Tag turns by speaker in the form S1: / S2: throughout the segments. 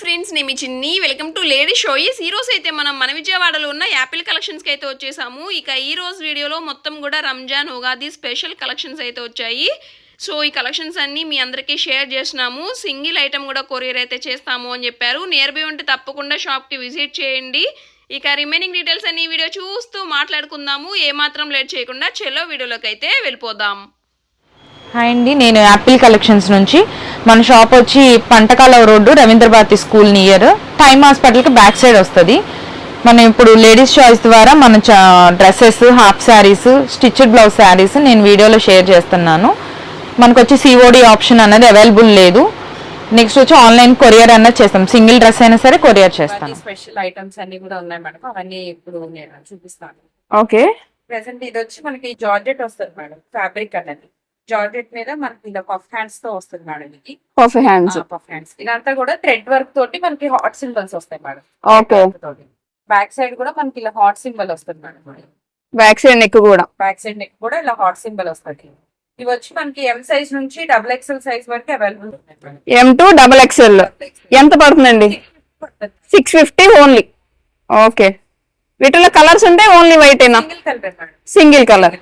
S1: Friends నేను మీ చిన్ని. Welcome to lady షోయిస్ ఈ రోజు అయితే మనం మన విజయవాడలో ఉన్న యాపిల్ కలెక్షన్స్కి అయితే వచ్చేసాము. ఇక ఈ రోజు వీడియోలో మొత్తం కూడా రంజాన్ ఉగాది స్పెషల్ కలెక్షన్స్ అయితే వచ్చాయి. సో ఈ కలెక్షన్స్ అన్నీ మీ అందరికీ షేర్ చేసినాము సింగిల్ ఐటమ్ కూడా కొరియర్ అయితే చేస్తాము అని చెప్పారు. నియర్ బై ఉంటే తప్పకుండా షాప్కి విజిట్ చేయండి. ఇక రిమైనింగ్ డీటెయిల్స్ అన్ని వీడియో చూస్తూ మాట్లాడుకుందాము. ఏమాత్రం లేట్ చేయకుండా చెలో వీడియోలోకి అయితే వెళ్ళిపోదాం.
S2: హాయ్ అండి నేను యాపిల్ కలెక్షన్స్ నుంచి మన షాప్ వచ్చి పంటకాలవ road Ravindra Bharati school near time హాస్పిటల్కి బ్యాక్ సైడ్ వస్తుంది. మనం ఇప్పుడు లేడీస్ చాయిస్ ద్వారా మన dresses half saris stitched blouse saris నేను వీడియోలో షేర్ చేస్తున్నాను. మనకు వచ్చి సిఓడి ఆప్షన్ అనేది అవైలబుల్ లేదు. నెక్స్ట్ వచ్చి ఆన్లైన్ కొరియర్ అన్నది చేస్తాం. సింగిల్ డ్రెస్ అయినా సరే కొరియర్ చేస్తాను.
S3: స్పెషల్ ఐటమ్స్ అన్ని కూడా ఉన్నాయి మేడం. అవన్నీ ఇప్పుడు నేను చూపిస్తాను.
S2: ఓకే
S3: ప్రెసెంట్ ఇది వచ్చి మనకి జార్జెట్ వస్తుంది మేడం. ఫ్యాబ్రిక్ అనేది. జార్జెట్ మీద మనకి ఇలా పఫ్ హ్యాండ్స్తో వస్తుంది మేడం ఇది.
S4: Puff hands.
S3: Puff hands. ఇదంతా కూడా థ్రెడ్ వర్క్ తోటి మనకి హాట్ సింబల్స్ వస్తాయి మేడం.
S4: ఓకే.
S3: బ్యాక్ సైడ్ కూడా మనకి ఇలా హాట్ సింబల్ వస్తుంది మేడం.
S4: బ్యాక్ సైడ్ నెక్ కూడా.
S3: బ్యాక్ సైడ్ నెక్ కూడా ఇలా హాట్ సింబల్ వస్తుంది. ఇవి వచ్చి మనకి ఎం సైజ్ నుంచి డబుల్ ఎక్స్ఎల్ సైజ్ వరకు available
S4: M to double XL ఎంత పడుతుందండి? Six fifty only okay. వీటిలో కలర్స్ ఉంటాయి ఓన్లీ వైట్ ఏనా?
S3: Single colour
S4: single colour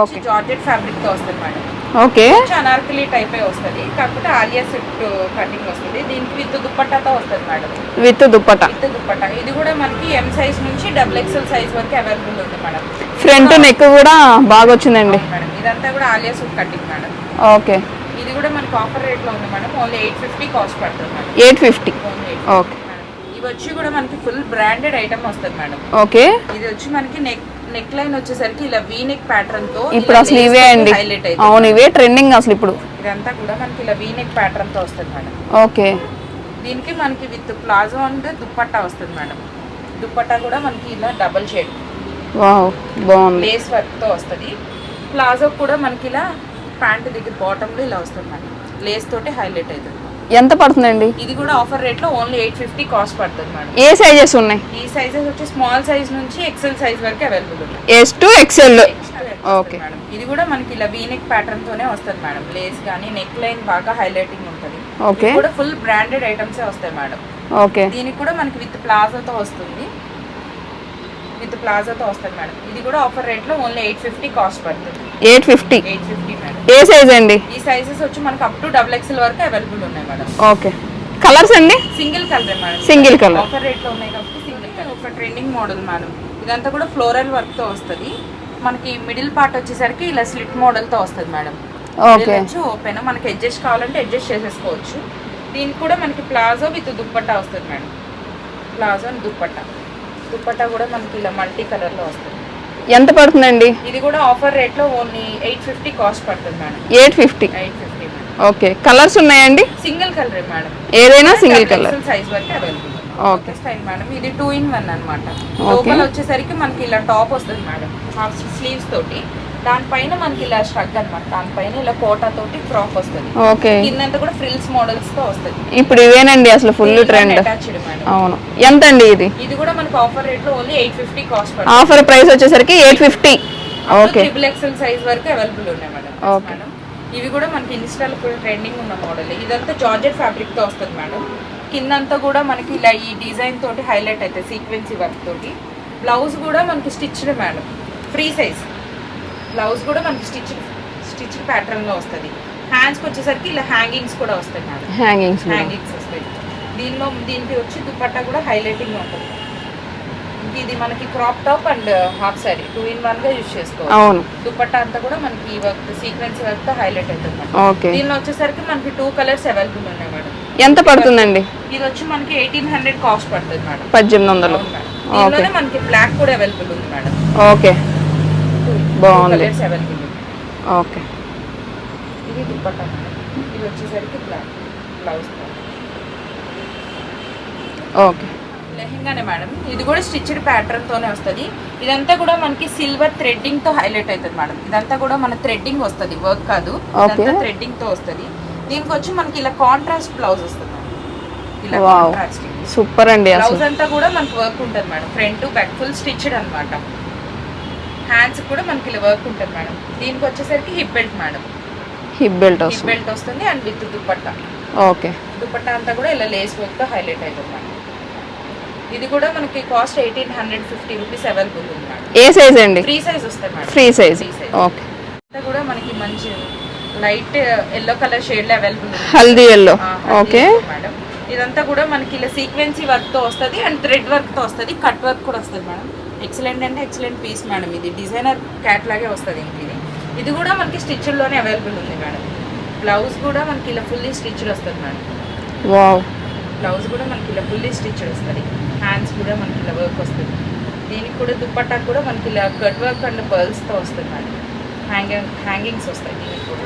S3: okay georgette ఫ్యాబ్రిక్తో వస్తుంది మేడం.
S4: ఓకే.
S3: అనార్కలి టైప్ వస్తుంది. కాకపోతే ఆలియా సెట్ కటింగ్ వస్తుంది. దీనికి విత్ దుప్పట్టాతో వస్తుంది madam.
S4: With dupatta?
S3: With dupatta ఇది కూడా మనకి ఎం సైజ్ నుంచి డబుల్ ఎక్స్ఎల్ సైజ్ వరకు అవైలబుల్ ఉంది మేడం.
S4: ఫ్రంట్ నెక్ కూడా బాగా వచ్చిందండి
S3: మేడం. ఇదంతా కూడా Alia suit cutting madam.
S4: Okay.
S3: ఇది కూడా మనకి ఆఫర్ రేట్లో ఉంది madam. Only eight fifty cost పడుతుంది మేడం.
S4: Eight fifty okay.
S3: ఇవి వచ్చి కూడా మనకి ఫుల్ బ్రాండెడ్ ఐటమ్ వస్తుంది మేడం.
S4: ఓకే.
S3: ఇది వచ్చి మనకి నెక్ నెక్ లైన్ వచ్చేసరికి ఇలా వీ నెక్ ప్యాటర్న్తో
S4: ఇప్పుడు అసలు ఇవే అండి.
S3: హైలైట్
S4: అవును ఇవే ట్రెండింగ్ అసలు ఇప్పుడు.
S3: ఇదంతా కూడా మనకి ఇలా వీ నెక్ ప్యాటర్న్తో వస్తుంది మేడం
S4: ఓకే.
S3: దీనికి మనకి విత్ ప్లాజో అండ్ దుప్పట్టా వస్తుంది మేడం దుప్పట్టా కూడా మనకి ఇలా డబల్ షేడ్
S4: వావ్ బాగుంది.
S3: లేస్ వర్క్తో వస్తుంది. ప్లాజో కూడా మనకి ఇలా ప్యాంట్ దగ్గర బాటమ్లో ఇలా వస్తుంది మేడం లేస్ తోటి హైలైట్ అవుతుంది
S4: ఎంత పడుతుందండి?
S3: ఇది కూడా ఆఫర్ రేట్లో ఓన్లీ ఎయిట్ ఫిఫ్టీ కాస్ట్ పడుతుంది మేడం
S4: ఏ సైజెస్ ఉన్నాయి?
S3: ఈ సైజెస్ వచ్చి స్మాల్ సైజ్ నుంచి ఎక్సెల్ సైజ్ వరకు అవైలబుల్ ఉన్నాయి.
S4: S to XL okay
S3: madam ఇది కూడా మనకి ఇలా వీనెక్ ప్యాటర్న్ తోనే వస్తుంది మేడం లేస్ కానీ నెక్ లైన్ బాగా హైలైటింగ్ ఉంటుంది.
S4: ఓకే
S3: కూడా ఫుల్ బ్రాండెడ్ ఐటమ్స్ వస్తాయి మేడం
S4: ఓకే
S3: దీనికి కూడా మనకి విత్ ప్లాజోతో వస్తుంది. విత్ ప్లాజోతో వస్తుంది మేడం. ఇది కూడా ఆఫర్ రేట్లో ఓన్లీ ఎయిట్ ఫిఫ్టీ కాస్ట్ పడుతుంది.
S4: Eight fifty?
S3: Eight fifty madam.
S4: ఏ సైజ్ అండి?
S3: ఈ సైజెస్ వచ్చి మనకి అప్ టు డబుల్ ఎక్స్ఎల్ వరకు అవైలబుల్ ఉన్నాయి మేడం.
S4: ఓకే. కలర్స్ అండి?
S3: Single colour madam.
S4: Single colour.
S3: Offer రేట్లో ఉన్నాయి కాబట్టి సింగిల్ కలర్. ఒక ట్రెండింగ్ మోడల్ మేడం. ఇదంతా కూడా ఫ్లోరల్ వర్క్తో వస్తుంది. మనకి మిడిల్ పార్ట్ వచ్చేసరికి ఇలా స్లిట్ మోడల్తో వస్తుంది మేడం.
S4: ఓకే.
S3: ఓపెన్ మనకి అడ్జస్ట్ కావాలంటే అడ్జస్ట్ చేసేసుకోవచ్చు. దీనికి కూడా మనకి ప్లాజో విత్ దుప్పట్టా వస్తుంది madam. Palazzo and dupatta. Dupatta కూడా మనకి ఇలా మల్టీ కలర్లో వస్తుంది.
S4: ఎంత పడుతుందండి?
S3: ఇది కూడా ఆఫర్ రేట్లో ఓన్లీ ఎయిట్ ఫిఫ్టీ కాస్ట్ పడుతుంది madam.
S4: Eight fifty?
S3: Eight fifty
S4: okay. Colours ఉన్నాయండి?
S3: Single colour madam.
S4: ఏదైనా సింగిల్ కలర్.
S3: సైజ్ వరకు అవైలబుల్
S4: ఓకే.
S3: Style madam. ఇది టూ ఇన్ వన్ అన్నమాట. లోపల వచ్చేసరికి మనకి ఇలా టాప్ వస్తుంది మేడం. హాఫ్ స్లీవ్స్ తోటి. దానిపైన మనకి ఇలా స్ట్రగ్ అన్నమాట. దానిపైన ఇలా కోటా తోటి ఫ్రాక్ వస్తుంది.
S4: ఓకే.
S3: కిందంతా కూడా ఫ్రిల్స్ మోడల్స్తో వస్తుంది.
S4: ఇప్పుడు ఇవేనండి అసలు ఫుల్ ట్రెండ్ అవును. ఎంత అండి ఇది?
S3: ఇది కూడా మనకి ఆఫర్ రేట్లో only eight fifty cost
S4: offer price వచ్చేసరికి eight fifty okay.
S3: Triple XL size వరకు అవైలబుల్ ఉన్నాయి మేడం. మేడం. ఇవి కూడా మనకి ఇన్స్టాల్ ఫుల్ ట్రెండింగ్ ఉన్న మోడల్ ఇదంతా జార్జెట్ ఫ్యాబ్రిక్తో వస్తుంది మేడం. కిందంతా కూడా మనకి ఇలా ఈ డిజైన్ తోటి హైలైట్ అవుతుంది సీక్వెన్సీ వర్క్ తోటి. బ్లౌజ్ కూడా మనకి stitched madam. Free size blouse కూడా మనకి స్టిచ్ స్టిచ్డ్ ప్యాటర్న్లో వస్తుంది. హ్యాండ్స్కి వచ్చేసరికి ఇలా హ్యాంగింగ్స్ కూడా వస్తాయి మేడం
S4: హ్యాంగింగ్స్
S3: హ్యాంగింగ్స్ వస్తాయి. దీనిలో దీనికి వచ్చి దుపట్టా కూడా హైలైటింగ్ ఉంటుంది. ఇది మనకి crop top and half sari two in వన్గా యూజ్ చేసుకోవాలి
S4: అవును.
S3: దుపట్టా అంతా కూడా మనకి ఈ వర్క్ సీక్వెన్స్ వర్క్తో హైలైట్ అవుతుంది
S4: ఓకే.
S3: దీనిలో వచ్చేసరికి మనకి టూ కలర్స్ అవైలబుల్ ఉన్నాయి మేడం
S4: ఎంత పడుతుందండి?
S3: ఇది వచ్చి మనకి ఎయిటీన్ హండ్రెడ్ కాస్ట్ పడుతుంది మేడం
S4: పద్దెనిమిది వందలు.
S3: మనకి బ్లాక్ కూడా అవైలబుల్ ఉంది మేడం
S4: ఓకే. బాగుంది. ఓకే.
S3: ఇది వచ్చేసరికి బ్లౌజ్
S4: ఓకే.
S3: లెహెంగానే మేడం. ఇది కూడా స్టిచ్డ్ ప్యాటర్న్ తోనే వస్తుంది. ఇదంతా కూడా మనకి సిల్వర్ థ్రెడ్డింగ్తో హైలైట్ అవుతుంది మేడం. ఇదంతా కూడా మన థ్రెడ్డింగ్ వస్తుంది వర్క్ కాదు. ఇదంతా థ్రెడ్డింగ్తో వస్తుంది. దీనికి వచ్చి మనకి ఇలా కాంట్రాస్ట్ బ్లౌజ్ వస్తుంది
S4: సూపర్ అండి
S3: బ్లౌజ్ అంతా కూడా మనకి వర్క్ ఉంటుంది madam. Front back full stitched అన్నమాట. హ్యాండ్స్ కూడా మనకి ఇలా వర్క్ ఉంటుంది మేడం దీనికి వచ్చేసరికి hip belt madam
S4: hip belt
S3: hip belt వస్తుంది and with dupatta
S4: okay
S3: dupatta అంతా కూడా ఇలా లేస్ వర్క్తో హైలైట్ అవుతుంది మేడం ఇది కూడా మనకి cost eighteen hundred fifty rupees available ఉంది మేడం
S4: ఏ సైజ్ అండి?
S3: ఫ్రీ సైజ్ వస్తాయి మేడం
S4: ఫ్రీ సైజ్. ఓకే
S3: అంతా కూడా మనకి మంచి లైట్ ఎల్లో కలర్ షేడ్లో అవైలబుల్ ఉంది.
S4: హల్దీ ఎల్లో ఓకే
S3: మేడం ఇదంతా కూడా మనకి ఇలా సీక్వెన్సీ వర్క్తో వస్తుంది అండ్ థ్రెడ్ వర్క్తో వస్తుంది. కట్ వర్క్ కూడా వస్తుంది మేడం ఎక్సలెంట్ అంటే ఎక్సలెంట్ పీస్ మేడం ఇది. డిజైనర్ క్యాట్ లాగే వస్తుంది ఇంక ఇది. ఇది కూడా మనకి stitching లోనే అవైలబుల్ ఉంది మేడం. బ్లౌజ్ కూడా మనకి ఇలా ఫుల్లీ స్టిచ్డ్ వస్తుంది మేడం.
S4: వావ్.
S3: బ్లౌజ్ కూడా మనకి ఇలా ఫుల్లీ స్టిచ్డ్ వస్తుంది. హ్యాండ్స్ కూడా మనకి ఇలా వర్క్ వస్తుంది. దీనికి కూడా దుప్పట్టా కూడా మనకి ఇలా కట్ వర్క్ అండ్ పర్ల్స్తో వస్తుంది మేడం. హ్యాంగింగ్ హ్యాంగింగ్స్ వస్తాయి దీనికి కూడా.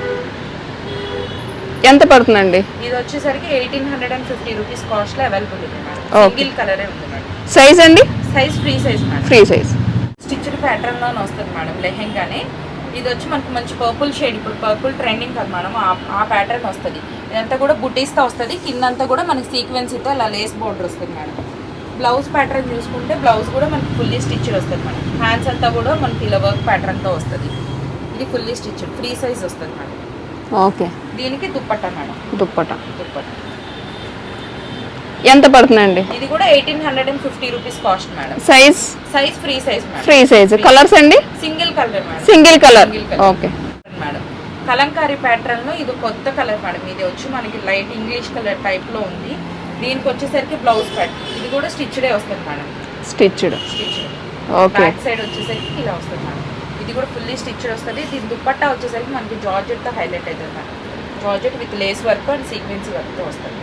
S4: ఎంత పడుతుందండి?
S3: ఇది వచ్చేసరికి eighteen hundred and fifty rupees కాస్ట్లో అవైలబుల్ ఉంది మేడం. సింగిల్ కలరే ఉంది మేడం.
S4: సైజ్ అండి?
S3: Size free size madam
S4: free size
S3: stitched ప్యాటర్న్లోనే వస్తుంది మేడం లెహెంగానే. ఇది వచ్చి మనకి మంచి పర్పుల్ షేడ్ ఇప్పుడు పర్పుల్ ట్రెండింగ్ కదా మేడం ఆ- ఆ ప్యాటర్న్ వస్తుంది. ఇదంతా కూడా బుటీస్తో వస్తుంది కిందంతా కూడా మనకి సీక్వెన్సీతో ఇలా లేస్ బోర్డర్ వస్తుంది మేడం బ్లౌజ్ ప్యాటర్న్ చూసుకుంటే బ్లౌజ్ కూడా మనకి ఫుల్లీ స్టిచ్డ్ వస్తుంది మేడం హ్యాండ్స్ అంతా కూడా మనకి ఇలా వర్క్ ప్యాటర్న్తో వస్తుంది. ఇది ఫుల్లీ స్టిచ్డ్ ఫ్రీ సైజ్ వస్తుంది మేడం
S4: ఓకే
S3: దీనికి దుప్పట్టా మేడం
S4: దుప్పట
S3: దుప్పట్టా.
S4: ఎంత పడుతుందండి?
S3: ఇది కూడా eighteen hundred and fifty rupees cost madam.
S4: Size?
S3: Size free size
S4: free size. Colours అండి?
S3: Single colour madam.
S4: Single colour. Okay
S3: madam. Kalamkari ప్యాటర్న్లో ఇది కొత్త కలర్ మేడం. ఇది వచ్చి మనకి లైట్ ఇంగ్లీష్ కలర్ టైప్లో ఉంది. దీనికి వచ్చేసరికి బ్లౌజ్ ప్యాట్ ఇది కూడా స్టిచ్డే వస్తుంది madam.
S4: Stitched
S3: stitched
S4: okay
S3: back side వచ్చేసరికి ఇలా వస్తుంది మేడం. ఇది కూడా ఫుల్లీ స్టిచ్డ్ వస్తుంది. దీని దుప్పట్టా వచ్చేసరికి మనకి జార్జెట్తో హైలైట్ అవుతుంది madam. Georgette with lace work and sequence వర్క్తో వస్తుంది.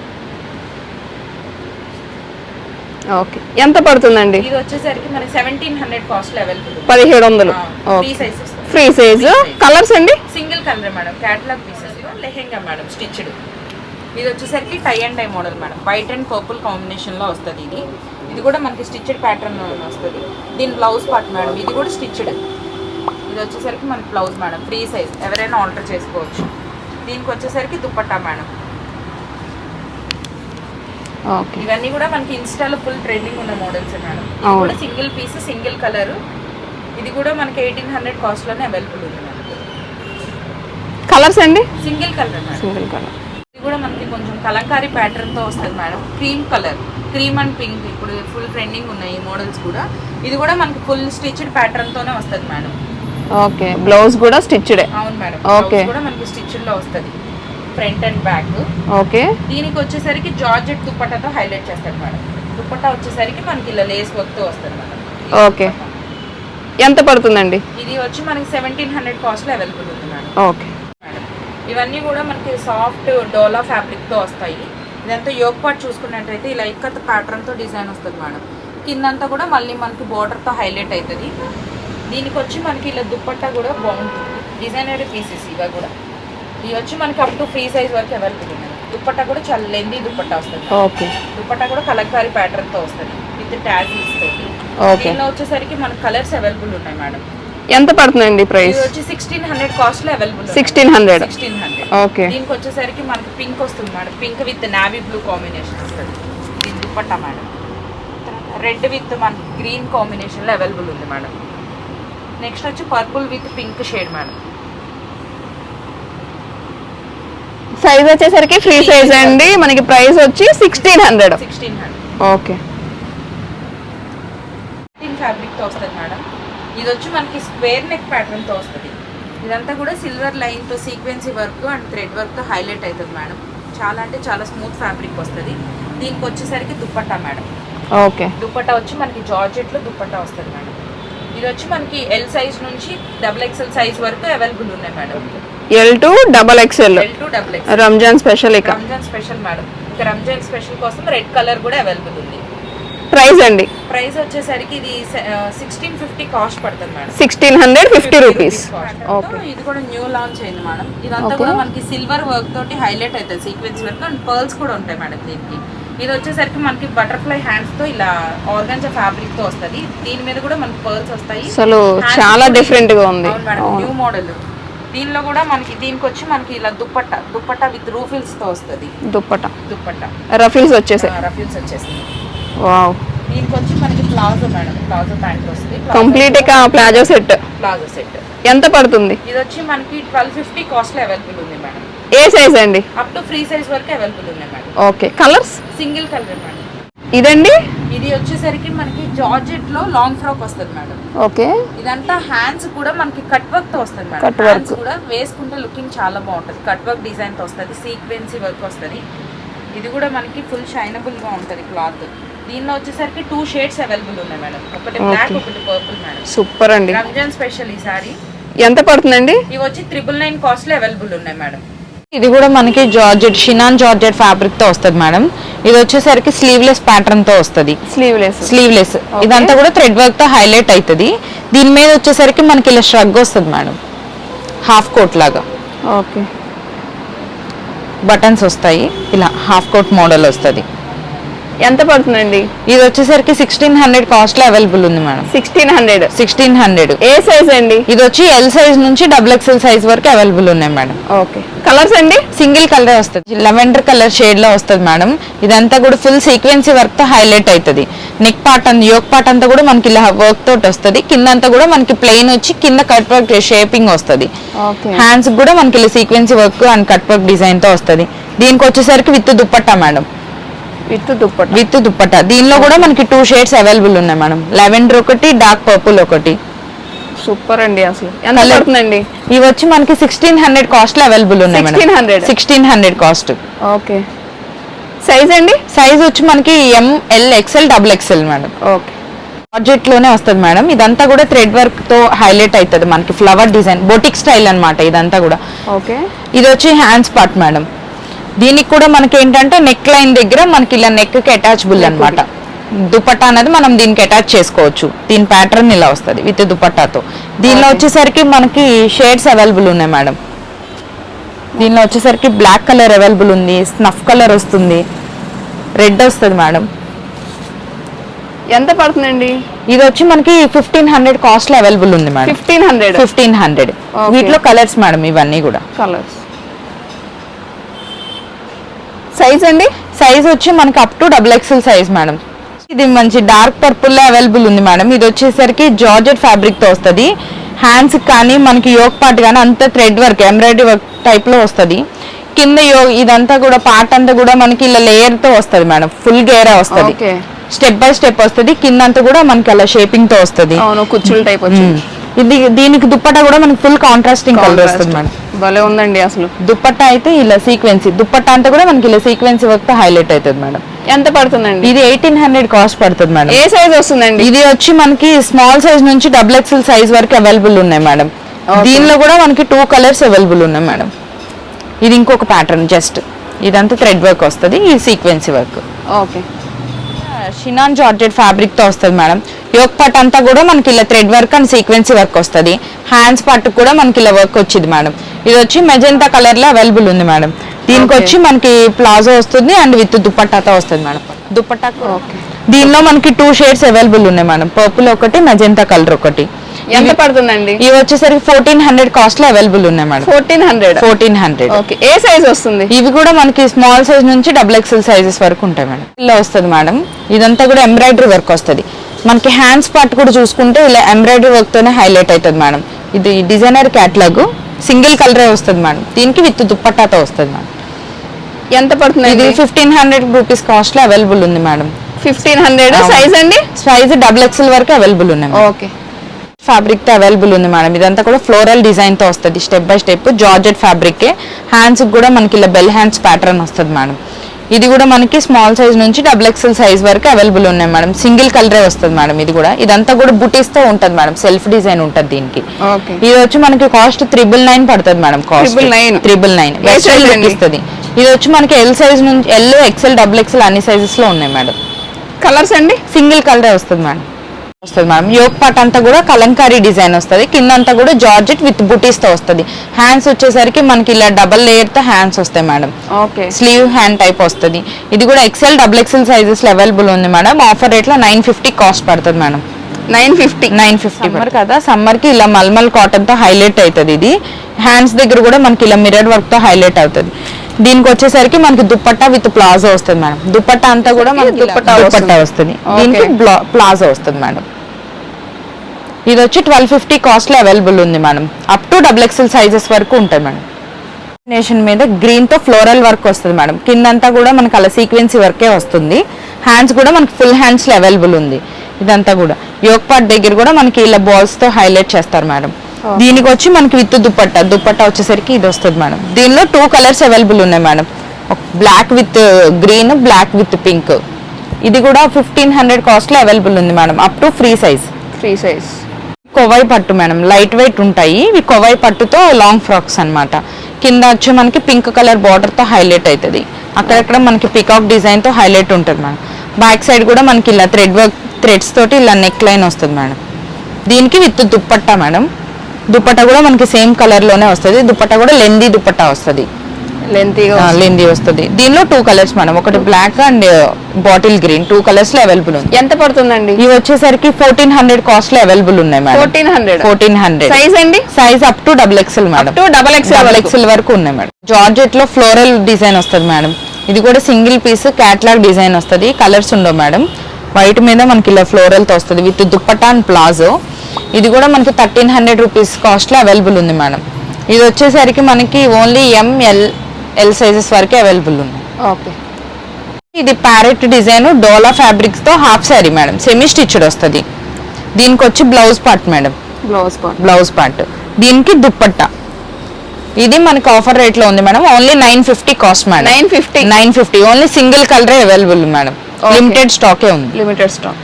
S4: ఓకే. ఎంత పడుతుందండి?
S3: ఇది వచ్చేసరికి మనకి సెవెంటీన్ హండ్రెడ్ కాస్ట్ అవైలబుల్
S4: పదిహేడు వందలు.
S3: ఫ్రీ సైజ్ వస్తుంది
S4: ఫ్రీ సైజ్ కలర్స్ అండి?
S3: Single colour madam catalogue pieces lehenga madam stitched ఇది వచ్చేసరికి tie and tie model madam white and purple కాంబినేషన్లో వస్తుంది ఇది. ఇది కూడా మనకి స్టిచ్డ్ ప్యాటర్న్లో వస్తుంది. దీని బ్లౌజ్ పార్ట్ మేడం ఇది కూడా స్టిచ్డ్ ఇది వచ్చేసరికి మనకి బ్లౌజ్ మేడం ఫ్రీ సైజ్ ఎవరైనా ఆర్డర్ చేసుకోవచ్చు. దీనికి వచ్చేసరికి దుప్పట్టా మేడం ఇవన్నీ కూడా మనకి ఇన్స్టాలో ఫుల్ ట్రెండింగ్ ఉన్న మోడల్స్ మేడం. కూడా సింగిల్ పీస్ సింగిల్ కలర్ ఇది కూడా మనకి ఎయిటీన్ హండ్రెడ్ కాస్ట్లోనే అవైలబుల్ ఉంది
S4: కలర్స్ అండి?
S3: సింగిల్ కలర్
S4: సింగిల్ కలర్
S3: ఇది కూడా మనకి కొంచెం కలంకారీ ప్యాటర్న్తో వస్తుంది madam cream colour cream and pink ఇప్పుడు ఫుల్ ట్రెండింగ్ ఉన్నాయి ఈ మోడల్స్ కూడా. ఇది కూడా మనకి ఫుల్ స్టిచ్డ్ ప్యాటర్న్ తోనే వస్తుంది మేడం
S4: ఓకే. బ్లౌజ్ కూడా స్టిచ్డే
S3: అవును మేడం. బ్లౌజ్ కూడా మనకి స్టిచ్డ్లో వస్తుంది. Front and back.
S4: ఓకే.
S3: దీనికి వచ్చేసరికి జార్జెట్ దుప్పటాతో హైలైట్ చేస్తాడు మేడం. దుప్పటా వచ్చేసరికి మనకి ఇలా లేస్ వర్క్తో వస్తుంది మేడం. దుపట్టా.
S4: ఎంత పడుతుందండి?
S3: ఇది వచ్చి మనకి సెవెంటీన్ హండ్రెడ్ కాస్ట్లో అవైలబుల్ ఉంది మేడం.
S4: ఓకే.
S3: ఇవన్నీ కూడా మనకి సాఫ్ట్ డోలా ఫ్యాబ్రిక్తో వస్తాయి. ఇదంతా యోగ్ పార్ట్ చూసుకున్నట్టయితే ఇలా ఇక్కత ప్యాటర్న్తో డిజైన్ వస్తుంది మేడం. కిందంతా కూడా మళ్ళీ మనకి border తో హైలైట్ అవుతుంది. దీనికి వచ్చి మనకి ఇలా దుప్పట్టా కూడా బాగుంటుంది. డిజైనరీ పీసెస్ ఇవి కూడా. ఇవి వచ్చి మనకి అప్ టు ఫ్రీ సైజ్ వరకు అవైలబుల్ ఉంది. దుప్పట్టా కూడా చాలా లెందీ దుప్పట్టా వస్తుంది.
S4: ఓకే
S3: దుప్పట్టా కూడా కలంకారీ ప్యాటర్న్తో వస్తుంది. విత్ ట్యాజిల్స్ తోటి.
S4: ఓకే
S3: దీనిలో వచ్చేసరికి మనకి కలర్స్ అవైలబుల్ ఉన్నాయి మేడం
S4: ఎంత పడుతుందండి ప్రైస్
S3: ఇది వచ్చి సిక్స్టీన్ హండ్రెడ్ కాస్ట్లో available
S4: sixteen hundred
S3: sixteen hundred
S4: okay
S3: దీనికి వచ్చేసరికి మనకి పింక్ వస్తుంది madam pink with navy blue combination వస్తుంది. దీని దుప్పట్టా మేడం రెడ్ విత్ మనకి గ్రీన్ కాంబినేషన్లో అవైలబుల్ ఉంది మేడం నెక్స్ట్ వచ్చి purple with pink shade madam
S4: size వచ్చేసరికి ఫ్రీ సైజ్ అండి. మనకి ప్రైస్ వచ్చి సిక్స్టీన్ హండ్రెడ్ ఓకే
S3: వస్తుంది మేడం ఇది వచ్చి మనకి స్క్వేర్ నెక్ ప్యాటర్న్తో వస్తుంది ఇదంతా కూడా సిల్వర్ లైన్తో సీక్వెన్సీ వర్క్ అండ్ థ్రెడ్ వర్క్తో హైలైట్ అవుతుంది మేడం చాలా అంటే చాలా స్మూత్ ఫ్యాబ్రిక్ వస్తుంది. దీనికి వచ్చేసరికి దుప్పట్టా మేడం
S4: ఓకే
S3: దుప్పట్టా వచ్చి మనకి జార్జెట్లో దుప్పట్టా వస్తుంది మేడం ఇది వచ్చి మనకి ఎల్ సైజ్ నుంచి డబుల్ ఎక్స్ఎల్ సైజ్ వరకు అవైలబుల్ ఉన్నాయి madam
S4: L to double XL
S3: L to double X
S4: Ramzan special ఇక.
S3: రంజాన్ స్పెషల్ మేడం ఇంకా రంజాన్ స్పెషల్ కోసం రెడ్ కలర్ కూడా అవైలబుల్ ఉంది.
S4: ప్రైస్ అండి?
S3: ప్రైస్ వచ్చేసరికి ఇది సిక్స్టీన్ ఫిఫ్టీ కాస్ట్ పడుతుంది madam
S4: sixteen hundred fifty rupees
S3: okay ఇది కూడా న్యూ లాంచ్ అయింది మేడం ఇదంతా. కూడా మనకి సిల్వర్ వర్క్ తోటి హైలైట్ అవుతుంది సీక్వెన్స్ వర్క్ అండ్ పర్ల్స్ కూడా ఉంటాయి మేడం దీనికి. ఇది వచ్చేసరికి మనకి బటర్ఫ్లై హ్యాండ్స్తో ఇలా ఆర్గంజా ఫ్యాబ్రిక్తో వస్తది. దీని మీద కూడా మనకి పర్ల్స్ వస్తాయి.
S4: అసలు చాలా డిఫరెంట్గా ఉంది.
S3: న్యూ మోడల్ దీనిలో కూడా మనకి దీనికి వచ్చి మనకి ఇలా దుప్పట్టా దుప్పట్టా విత్ రూఫిల్స్తో వస్తుంది.
S4: దుప్పట
S3: దుప్పట్టా.
S4: రఫీల్స్ వచ్చేసాయి.
S3: రఫిల్స్ వచ్చేసింది
S4: వావ్.
S3: దీనికి వచ్చి మనకి ప్లాజో మేడం ప్లాజో ప్యాంట్ వస్తుంది.
S4: Complete palazzo set.
S3: Palazzo set.
S4: ఎంత పడుతుంది?
S3: ఇది వచ్చి మనకి ట్వెల్వ్ ఫిఫ్టీ కాస్ట్లో అవైలబుల్ ఉంది మేడం.
S4: ఏ సైజ్ అండి?
S5: అప్ టు ఫ్రీ సైజ్ వరకు అవైలబుల్ ఉన్నాయి madam.
S4: Okay. Colours?
S5: Single colour madam.
S4: ఇదండి?
S5: ఇది వచ్చేసరికి మనకి జార్జెట్లో లాంగ్ ఫ్రాక్ వస్తుంది మేడం.
S4: ఓకే.
S5: ఇదంతా హ్యాండ్స్ కూడా మనకి కట్ వర్క్తో వస్తుంది మేడం.
S4: work.
S5: హ్యాండ్స్ కూడా వేసుకుంటే లుకింగ్ చాలా బాగుంటుంది. కట్ వర్క్ డిజైన్తో వస్తుంది సీక్వెన్సీ వర్క్ వస్తుంది. ఇది కూడా మనకి ఫుల్ షైనబుల్గా ఉంటుంది క్లాత్. దీనిలో వచ్చేసరికి టూ షేడ్స్ అవైలబుల్ ఉన్నాయి మేడం. ఒకటి బ్లాక్. ఒకటి పర్పుల్ మేడం.
S4: సూపర్ అండి.
S5: రంజాన్ స్పెషల్ ఈ సారీ.
S4: ఎంత పడుతుందండి?
S5: ఇవి వచ్చి త్రిబుల్ నైన్ కాస్ట్లో అవైలబుల్ ఉన్నాయి మేడం.
S3: ఇది కూడా మనకి జార్జెట్ షినాన్ జార్జెట్ ఫ్యాబ్రిక్తో వస్తుంది మేడం ఇది వచ్చేసరికి స్లీవ్లెస్ ప్యాటర్న్తో వస్తుంది.
S4: స్లీవ్లెస్
S3: స్లీవ్లెస్ ఇదంతా కూడా థ్రెడ్ వర్క్తో హైలైట్ అవుతుంది దీని మీద వచ్చేసరికి మనకి ఇలా ష్రగ్ వస్తుంది మేడం హాఫ్ కోట్ లాగా.
S4: ఓకే
S3: బటన్స్ వస్తాయి. ఇలా హాఫ్ కోట్ మోడల్ వస్తుంది.
S4: ఎంత పడుతుందండి?
S3: ఇది వచ్చేసరికి సిక్స్టీన్ హండ్రెడ్ కాస్ట్లో అవైలబుల్ ఉంది madam.
S4: Sixteen hundred
S3: sixteen hundred
S4: ఏ సైజ్ అండి?
S3: ఇది వచ్చి ఎల్ సైజ్ నుంచి డబుల్ ఎక్స్ఎల్ సైజ్ వరకు అవైలబుల్ ఉన్నాయి మేడం.
S4: ఓకే. కలర్స్ అండి?
S3: సింగిల్ కలర్ వస్తుంది. లెవెండర్ కలర్ షేడ్లో వస్తుంది మేడం. ఇదంతా కూడా ఫుల్ సీక్వెన్సీ వర్క్తో హైలైట్ అవుతుంది నెక్ పార్ట్ అంతా యోక్ పార్ట్ అంతా కూడా మనకి ఇలా వర్క్ తోటి వస్తుంది. కింద అంతా కూడా మనకి ప్లెయిన్ వచ్చి కింద కట్ వర్క్ షేపింగ్ వస్తుంది. హ్యాండ్స్ కూడా మనకి ఇలా sequence work and cut work డిజైన్తో వస్తుంది. దీనికి వచ్చేసరికి with dupatta madam.
S4: With dupatta.
S3: With dupatta దీనిలో కూడా మనకి టూ షేడ్స్ అవైలబుల్ ఉన్నాయి మేడం. లెవెండర్ ఒకటి డార్క్ పర్పుల్ ఒకటి.
S4: సూపర్ అండి అసలు. పడుతుందండి?
S3: ఇవి వచ్చి మనకి సిక్స్టీన్ హండ్రెడ్ కాస్ట్లో అవైలబుల్ ఉన్నాయి madam.
S4: 1600?
S3: Sixteen hundred cost
S4: okay. Size అండి?
S3: సైజ్ వచ్చి మనకి M L XL double XL madam.
S4: Okay.
S3: బడ్జెట్లోనే వస్తుంది మేడం. ఇదంతా కూడా థ్రెడ్ వర్క్తో హైలైట్ అవుతుంది మనకి ఫ్లవర్ డిజైన్ బొటిక్ స్టైల్ అన్నమాట ఇదంతా కూడా.
S4: ఓకే.
S3: ఇది వచ్చి హ్యాండ్స్ పార్ట్ మేడం. దీనికి కూడా మనకి ఏంటంటే నెక్ లైన్ దగ్గర మనకి ఇలా నెక్కి అటాచబుల్ అన్నమాట. దుపట్టా అనేది మనం దీనికి అటాచ్ చేసుకోవచ్చు. దీని ప్యాటర్న్ ఇలా వస్తుంది విత్ దుపట్టాతో. దీనిలో. వచ్చేసరికి మనకి షేడ్స్ అవైలబుల్ ఉన్నాయి మేడం దీనిలో వచ్చేసరికి బ్లాక్ కలర్ అవైలబుల్ ఉంది స్నఫ్ కలర్ వస్తుంది రెడ్ వస్తుంది మేడం
S4: ఎంత పడుతుందండి?
S3: ఇది వచ్చి మనకి ఫిఫ్టీన్ హండ్రెడ్ కాస్ట్లో అవైలబుల్ ఉంది madam
S4: fifteen hundred
S3: fifteen hundred. వీటిలో కలర్స్ మేడం ఇవన్నీ కూడా.
S4: కలర్స్ సైజ్ అండి?
S3: సైజ్ వచ్చి మనకి up to double XL size madam ఇది మంచి డార్క్ పర్పుల్లో అవైలబుల్ ఉంది మేడం ఇది వచ్చేసరికి జార్జెట్ ఫ్యాబ్రిక్తో వస్తుంది. హ్యాండ్స్ కానీ మనకి యోక్ పార్ట్ కానీ అంత థ్రెడ్ వర్క్ ఎంబ్రాయిడరీ వర్క్ టైప్లో వస్తుంది. కింద యో ఇదంతా కూడా పార్ట్ అంతా కూడా మనకి ఇలా లేయర్తో వస్తుంది మేడం ఫుల్ గేరా వస్తుంది. స్టెప్ బై స్టెప్ వస్తుంది. కింద అంతా కూడా మనకి అలా షేపింగ్తో వస్తుంది.
S4: కుచ్చుల టైప్ వచ్చింది.
S3: ఇది దీనికి దుప్పట్టా కూడా మనకి ఫుల్ కాంట్రాస్టింగ్ కలర్ వస్తుంది మేడం
S4: భలే ఉందండి అసలు.
S3: దుప్పట్టా అయితే ఇలా సీక్వెన్సీ దుప్పట్టా అంతా కూడా మనకి ఇలా సీక్వెన్సీ వర్క్ హైలైట్ అవుతుంది మేడం
S4: ఎంత పడుతుందండి?
S3: ఇది ఎయిటీన్ హండ్రెడ్ కాస్ట్ పడుతుంది మేడం
S4: ఏ సైజ్ వస్తుందండి?
S3: ఇది వచ్చి మనకి స్మాల్ సైజ్ నుంచి డబుల్ ఎక్స్ఎల్ సైజ్ వరకు అవైలబుల్ ఉన్నాయి మేడం. దీనిలో కూడా మనకి టూ కలర్స్ అవైలబుల్ ఉన్నాయి మేడం ఇది ఇంకొక ప్యాటర్న్ జస్ట్ ఇదంతా థ్రెడ్ వర్క్ వస్తుంది ఈ sequence work
S4: okay
S3: chiffon georgette ఫ్యాబ్రిక్తో వస్తుంది మేడం. యోక్ పార్ట్ అంతా కూడా మనకి ఇలా thread work and sequence work వస్తుంది. హ్యాండ్స్ పార్ట్ కూడా మనకి ఇలా వర్క్ వచ్చింది మేడం. ఇది వచ్చి మెజెంతా కలర్లో అవైలబుల్ ఉంది మేడం. దీనికి. వచ్చి మనకి ప్లాజో వస్తుంది అండ్ విత్ దుపట్టాతో వస్తుంది మేడం. దుపట్టా
S4: ఓకే
S3: దీనిలో మనకి టూ షేడ్స్ అవైలబుల్ ఉన్నాయి మేడం. పర్పుల్ ఒకటి మెజెంతా కలర్ ఒకటి.
S4: ఎంత పడుతుందండి?
S3: ఇవి వచ్చేసరికి ఫోర్టీన్ హండ్రెడ్ కాస్ట్లో అవైలబుల్ ఉన్నాయి madam.
S4: Fourteen hundred
S3: fourteen hundred
S4: okay. ఏ సైజ్ వస్తుంది?
S3: ఇవి కూడా మనకి స్మాల్ సైజ్ నుంచి డబుల్ ఎక్స్ఎల్ సైజెస్ వరకు ఉంటాయి మేడం. ఇలా వస్తుంది మేడం. ఇదంతా కూడా ఎంబ్రాయిడరీ వర్క్ వస్తుంది. మనకి హ్యాండ్స్ పార్ట్ కూడా చూసుకుంటే ఇలా ఎంబ్రాయిడరీ వర్క్ తోనే హైలైట్ అవుతుంది మేడం. ఇది డిజైనర్ క్యాట్లాగ్ సింగిల్ కలరే వస్తుంది మేడం. దీనికి విత్ దుప్పట్టాతో వస్తుంది మేడం.
S4: ఎంత
S3: ఇది
S4: పడుతుందండి?
S3: ఫిఫ్టీన్ హండ్రెడ్ రూపీస్ కాస్ట్లో అవైలబుల్ ఉంది మేడం.
S4: Fifteen hundred. సైజ్ అండి?
S3: సైజ్ డబుల్ ఎక్స్ఎల్ వరకు అవైలబుల్ ఉన్నాయి.
S4: ఓకే.
S3: ఫ్యాబ్రిక్తో అవైలబుల్ ఉంది మేడం ఇదంతా కూడా ఫ్లోరల్ డిజైన్తో వస్తుంది step by step georgette fabric hands కూడా మనకి ఇలా బెల్ హ్యాండ్స్ ప్యాటర్న్ వస్తుంది మేడం ఇది కూడా మనకి స్మాల్ సైజ్ నుంచి డబుల్ ఎక్స్ఎల్ సైజ్ వరకు అవైలబుల్ ఉన్నాయి మేడం సింగిల్ కలరే వస్తుంది మేడం ఇది కూడా. ఇదంతా కూడా బుటీస్తో ఉంటుంది మేడం సెల్ఫ్ డిజైన్ ఉంటుంది దీనికి. ఇది వచ్చి మనకి కాస్ట్ త్రిబుల్ నైన్ పడుతుంది మేడం కాస్ట్
S4: 999.
S3: Triple nine? ఇస్తుంది. ఇది వచ్చి మనకి ఎల్ సైజ్ నుంచి ఎల్ ఎక్స్ఎల్ డబుల్ ఎక్స్ఎల్ అన్ని సైజెస్లో ఉన్నాయి మేడం
S4: కలర్స్ అండి?
S3: సింగిల్ కలరే వస్తుంది మేడం వస్తుంది మేడం యోగ్ పార్ట్ అంతా కూడా కలంకారీ డిజైన్ వస్తుంది. కింద అంతా కూడా జార్జెట్ విత్ బుటీస్తో వస్తుంది. హ్యాండ్స్ వచ్చేసరికి మనకి ఇలా డబల్ లేయర్తో హ్యాండ్స్ వస్తాయి madam
S4: okay.
S3: Sleeve hand type వస్తుంది. ఇది కూడా ఎక్సెల్ డబుల్ ఎక్సెల్ సైజెస్లో అవైలబుల్ ఉంది మేడం ఆఫర్ రేట్లో నైన్ ఫిఫ్టీ కాస్ట్ పడుతుంది madam
S4: nine fifty.
S3: Nine fifty summer కదా ఇలా మల్మల్ కాటన్తో హైలైట్ అవుతుంది ఇది. హ్యాండ్స్ దగ్గర కూడా మనకి ఇలా మిర్రర్ వర్క్తో హైలైట్ అవుతుంది. దీనికి వచ్చేసరికి మనకి దుప్పట్టా విత్ ప్లాజో వస్తుంది మేడం. దుప్పట్టా అంతా కూడా మనకి ఇలా
S4: దుపట్టా
S3: దుపట్టా
S4: వస్తుంది.
S3: దీనికి ప్లాజో వస్తుంది మేడం. ఇది వచ్చి ట్వెల్వ్ ఫిఫ్టీ కాస్ట్లో అవైలబుల్ ఉంది madam. Up to double XL sizes వరకు ఉంటాయి మేడం. కాంబినేషన్ మీద గ్రీన్తో ఫ్లోరల్ వర్క్ వస్తుంది మేడం. కిందంతా కూడా మనకి అలా సీక్వెన్సీ వర్కే వస్తుంది. హ్యాండ్స్ కూడా మనకి ఫుల్ హ్యాండ్స్లో అవైలబుల్ ఉంది. ఇదంతా కూడా. యోగ్ పార్ట్ దగ్గర కూడా మనకి ఇలా బాల్స్తో హైలైట్ చేస్తారు మేడం. దీనికి వచ్చి మనకి విత్ దుపట్టా దుపట్టా వచ్చేసరికి ఇది వస్తుంది మేడం. దీనిలో టూ కలర్స్ అవైలబుల్ ఉన్నాయి madam. Black with green black with pink ఇది కూడా ఫిఫ్టీన్ హండ్రెడ్ కాస్ట్లో అవైలబుల్ ఉంది madam. Up to free size
S4: free size
S3: Kovai పట్టు మేడం. లైట్ వెయిట్ ఉంటాయి. ఇవి కొవై పట్టుతో లాంగ్ ఫ్రాక్స్ అన్నమాట. కింద వచ్చి మనకి పింక్ కలర్ బార్డర్తో హైలైట్ అవుతుంది అక్కడక్కడ మనకి పికాక్ డిజైన్తో హైలైట్ ఉంటుంది మేడం. బ్యాక్ సైడ్ కూడా మనకి ఇలా థ్రెడ్ వర్క్ థ్రెడ్స్ తోటి ఇలా నెక్ లైన్ వస్తుంది మేడం. దీనికి విత్ దుప్పట్టా మేడం. దుప్పట్టా కూడా మనకి సేమ్ కలర్లోనే వస్తుంది. దుప్పట్టా కూడా లెందీ దుప్పట్టా వస్తుంది. లెందీ వస్తుంది. దీనిలో టూ కలర్స్ మేడం. ఒకటి black and bottle green. Two కలర్స్లో అవైలబుల్ ఉంది.
S4: ఎంత పడుతుందండి?
S3: ఇవి వచ్చేసరికి ఫోర్టీన్ హండ్రెడ్ కాస్ట్లో అవైలబుల్ ఉన్నాయి madam.
S4: Fourteen hundred.
S3: Fourteen hundred.
S4: Size అండి?
S3: Size up to double XL madam.
S4: To double X
S3: double XL వరకు ఉన్నాయి మేడం. జార్జెట్లో ఫ్లోరల్ డిజైన్ వస్తుంది మేడం. ఇది కూడా సింగిల్ పీస్ క్యాట్లాగ్ డిజైన్ వస్తుంది. కలర్స్ ఉండవు మేడం. వైట్ మీద మనకి ఇలా ఫ్లోరల్తో వస్తుంది. విత్ దుప్పటా అండ్ ప్లాజో ఇది కూడా మనకి థర్టీన్ హండ్రెడ్ రూపీస్ కాస్ట్లో అవైలబుల్ ఉంది మేడం. ఇది వచ్చేసరికి మనకి only M L L sizes వరకే అవైలబుల్ ఉంది.
S4: ఓకే.
S3: ఇది ప్యారెట్ డిజైన్ డోలా ఫ్యాబ్రిక్స్తో half sari madam. Semi stitched వస్తుంది. దీనికి వచ్చి blouse part madam.
S4: Blouse part
S3: blouse part దీనికి దుప్పట్టా. ఇది మనకి ఆఫర్ రేట్లో ఉంది madam. Only nine fifty cost madam.
S4: 950.
S3: Nine fifty only single colour available madam. Limited స్టాకే ఉంది.
S4: లిమిటెడ్ స్టాక్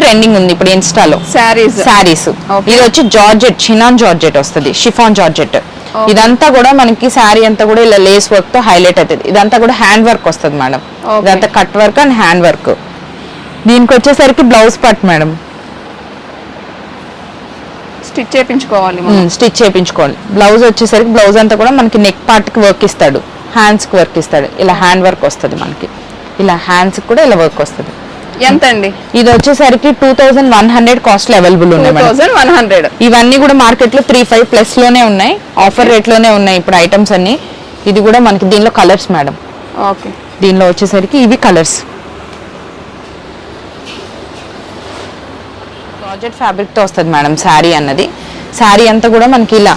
S3: ట్రెండింగ్ ఉంది ఇప్పుడు ఇన్స్టాలో
S4: శారీస్
S3: శారీస్. ఇది వచ్చి జార్జెట్ చినాన్ జార్జెట్ వస్తుంది. షిఫాన్ జార్జెట్ ఇదంతా కూడా మనకి శారీ అంతా కూడా ఇలా లేస్ వర్క్తో హైలైట్ అవుతుంది. ఇదంతా కూడా హ్యాండ్ వర్క్ వస్తుంది మేడం. ఇదంతా cut work and hand work దీనికి వచ్చేసరికి బ్లౌజ్ పార్ట్ మేడం.
S4: స్టిచ్ చేయించుకోవాలి.
S3: స్టిచ్ చేయించుకోవాలి బ్లౌజ్ వచ్చేసరికి బ్లౌజ్ అంతా కూడా మనకి నెక్ పార్ట్కి వర్క్ ఇస్తాడు. హ్యాండ్స్కి వర్క్ ఇస్తాడు. ఇలా హ్యాండ్ వర్క్ వస్తుంది మనకి. ఇలా హ్యాండ్స్ కూడా ఇలా వర్క్ వస్తుంది.
S4: ఎంత అండి?
S3: ఇది వచ్చేసరికి two thousand one hundred cost available ఉన్నాయి
S4: థౌసండ్ వన్ హండ్రెడ్
S3: ఇవన్నీ కూడా మార్కెట్లో త్రీ ఫైవ్ ప్లస్లోనే ఉన్నాయి. ఆఫర్ రేట్లోనే ఉన్నాయి ఇప్పుడు ఐటమ్స్ అన్ని. ఇది కూడా మనకి దీనిలో కలర్స్ మేడం
S4: ఓకే
S3: దీనిలో వచ్చేసరికి ఇవి కలర్స్ ప్రాజెక్ట్ ఫ్యాబ్రిక్తో వస్తుంది మేడం శారీ అన్నది. శారీ అంతా కూడా మనకి ఇలా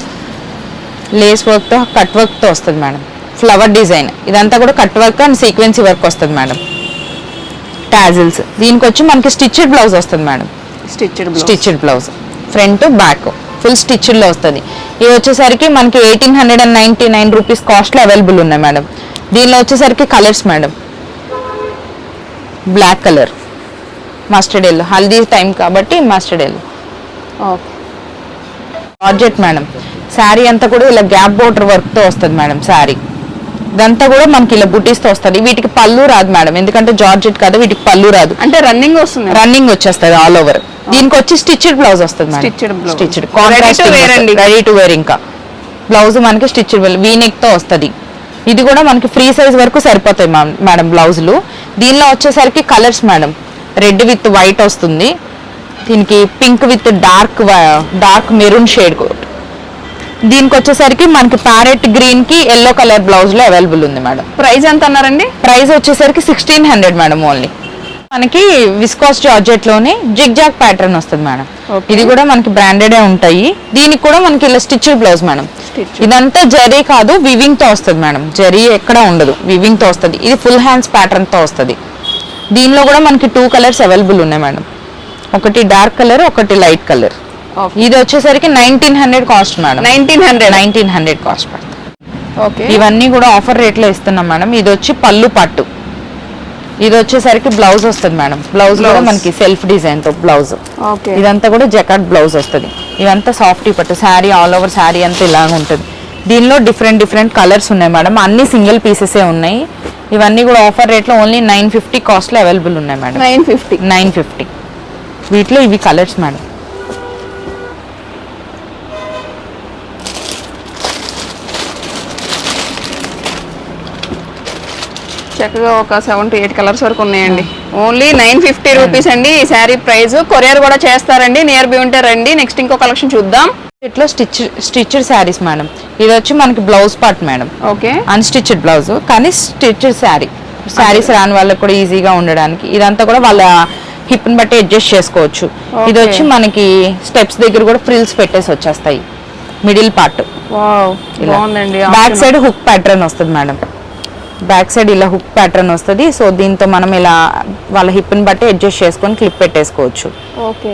S3: లేస్ వర్క్తో కట్ వర్క్తో వస్తుంది మేడం. ఫ్లవర్ డిజైన్ ఇదంతా కూడా cut work and sequence work వస్తుంది మేడం. టాజిల్స్ దీనికి వచ్చి మనకి స్టిచ్డ్ బ్లౌజ్ వస్తుంది madam.
S4: Stitched blouse
S3: stitched blouse front back full స్టిచ్డ్లో వస్తుంది. ఇది వచ్చేసరికి మనకి eighteen hundred and ninety nine rupees కాస్ట్లో అవైలబుల్ ఉన్నాయి మేడం. దీనిలో వచ్చేసరికి colours madam. Black colour mustard yellow haldi time కాబట్టి mustard yellow
S4: okay
S3: georgette madam sari అంతా కూడా ఇలా గ్యాప్ బోర్డర్ వర్క్తో వస్తుంది మేడం శారీ ఇదంతా కూడా మనకి ఇలా బుటీస్తో వస్తుంది. వీటికి పళ్ళు రాదు మేడం ఎందుకంటే జార్జెట్ కదా వీటికి పళ్ళు రాదు.
S4: అంటే రన్నింగ్ వస్తుంది.
S3: రన్నింగ్ వచ్చేస్తుంది ఆల్ ఓవర్ దీనికి వచ్చి స్టిచ్డ్ బ్లౌజ్ వస్తుంది madam. Stitched. Ready to wear ఇంకా. బ్లౌజ్ మనకి స్టిచ్డ్ వీ నెక్తో వస్తుంది. ఇది కూడా మనకి ఫ్రీ సైజ్ వరకు సరిపోతాయి మేడం బ్లౌజులు దీనిలో వచ్చేసరికి colours madam red with white వస్తుంది. దీనికి pink with dark dark maroon shade దీనికి వచ్చేసరికి మనకి ప్యారెట్ గ్రీన్కి ఎల్లో కలర్ బ్లౌజ్లో అవైలబుల్ ఉంది మేడం.
S4: ప్రైస్ ఎంత అన్నారండి?
S3: ప్రైస్ వచ్చేసరికి సిక్స్టీన్ హండ్రెడ్ మేడం ఓన్లీ. మనకి విస్కాస్ జార్జెట్లోనే జిగ్ జాగ్ ప్యాటర్న్ వస్తుంది మేడం. ఇది కూడా మనకి బ్రాండెడ్ ఉంటాయి. దీనికి కూడా మనకి ఇలా స్టిచ్డ్ బ్లౌజ్ మేడం. ఇదంతా జరీ కాదు వివింగ్తో వస్తుంది మేడం. జరీ ఎక్కడ ఉండదు వివింగ్తో వస్తుంది. ఇది ఫుల్ హ్యాండ్స్ ప్యాటర్న్తో వస్తుంది. దీనిలో కూడా మనకి టూ కలర్స్ అవైలబుల్ ఉన్నాయి మేడం ఒకటి డార్క్ కలర్ ఒకటి లైట్ కలర్ ఇది వచ్చేసరికి nineteen hundred cost madam
S4: nineteen hundred
S3: nineteen hundred cost పడుతుంది.
S4: ఓకే
S3: ఇవన్నీ కూడా ఆఫర్ రేట్లో ఇస్తున్నాం మేడం ఇది వచ్చి పళ్ళు పట్టు. ఇది వచ్చేసరికి బ్లౌజ్ వస్తుంది మేడం బ్లౌజ్ కూడా. మనకి సెల్ఫ్ డిజైన్తో బ్లౌజ్ ఇదంతా కూడా జకాట్ బ్లౌజ్ వస్తుంది. ఇదంతా సాఫ్ట్ పట్టు. శారీ ఆల్ ఓవర్ శారీ అంతా ఇలాగ ఉంటుంది. దీనిలో డిఫరెంట్ డిఫరెంట్ కలర్స్ ఉన్నాయి మేడం అన్ని సింగిల్ పీసెసే ఉన్నాయి. ఇవన్నీ కూడా ఆఫర్ రేట్లో ఓన్లీ నైన్ ఫిఫ్టీ కాస్ట్లో అవైలబుల్ ఉన్నాయి madam
S4: nine fifty
S3: nine fifty వీటిలో ఇవి కలర్స్ మేడం
S4: చక్కగా ఒక సెవెన్ టు ఎయిట్ కలర్స్ వరకు ఉన్నాయండి. ఓన్లీ నైన్ ఫిఫ్టీ రూపీస్ అండి ఈ శారీ ప్రైస్ కొరియర్ కూడా చేస్తారండి. నియర్ బై ఉంటే రండి. నెక్స్ట్ ఇంకో కలెక్షన్ చూద్దాం.
S3: ఇట్లా స్టిచ్ స్టిచ్డ్ శారీస్ మేడం. ఇది వచ్చి మనకి blouse part madam.
S4: Okay.
S3: Unstitched blouse. కానీ స్టిచ్డ్ శారీ. శారీస్ రాని వాళ్ళకి కూడా ఈజీగా ఉండడానికి. ఇదంతా కూడా వాళ్ళ హిప్ని బట్టి అడ్జస్ట్ చేసుకోవచ్చు. ఇది. వచ్చి మనకి స్టెప్స్ దగ్గర కూడా ఫ్రిల్స్ పెట్టేసి వచ్చేస్తాయి. Middle part. Back side hook pattern వస్తుంది మేడం. బ్యాక్ సైడ్ ఇలా హుక్ ప్యాటర్న్ వస్తుంది. సో దీంతో మనం ఇలా వాళ్ళ హిప్ని బట్టి అడ్జస్ట్ చేసుకొని క్లిప్ పెట్టేసుకోవచ్చు.
S4: ఓకే.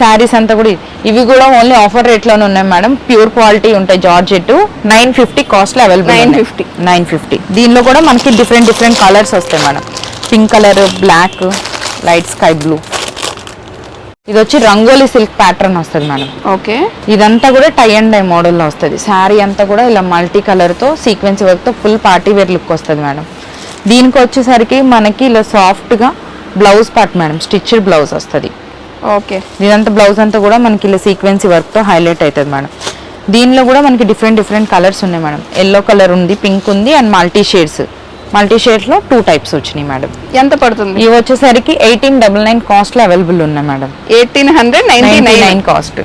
S3: శారీస్ అంతా కూడా ఇవి. కూడా ఓన్లీ ఆఫర్ రేట్లోనే ఉన్నాయి మేడం ప్యూర్ క్వాలిటీ ఉంటాయి జార్జెట్. నైన్ ఫిఫ్టీ కాస్ట్లో అవైలబుల్
S4: 950.
S3: నైన్ ఫిఫ్టీ దీనిలో కూడా మనకి డిఫరెంట్ డిఫరెంట్ కలర్స్ వస్తాయి madam pink colour black light sky blue ఇది వచ్చి రంగోలీ సిల్క్ ప్యాటర్న్ వస్తుంది మేడం
S4: ఓకే.
S3: ఇదంతా కూడా టై అండ్ డై మోడల్లో వస్తుంది. శారీ అంతా కూడా ఇలా మల్టీ కలర్తో సీక్వెన్స్ వర్క్తో ఫుల్ పార్టీ వేర్ లుక్ వస్తుంది మేడం దీనికి వచ్చేసరికి మనకి ఇలా సాఫ్ట్గా blouse part madam stitched blouse వస్తుంది.
S4: ఓకే.
S3: ఇదంతా బ్లౌజ్ అంతా కూడా మనకి ఇలా సీక్వెన్సీ వర్క్తో హైలైట్ అవుతుంది మేడం. దీనిలో కూడా మనకి డిఫరెంట్ డిఫరెంట్ కలర్స్ ఉన్నాయి మేడం. ఎల్లో కలర్ ఉంది పింక్ ఉంది అండ్ మల్టీ షేడ్స్ మల్టీ షేడ్స్లో టూ టైప్స్ వచ్చినాయి మేడం.
S4: ఎంత పడుతుంది?
S3: ఇవి వచ్చేసరికి ఎయిటీన్ డబల్ నైన్ కాస్ట్లో అవైలబుల్ ఉన్నాయి madam.
S4: Eighteen hundred ninety
S3: ninety
S4: nine
S3: nine cost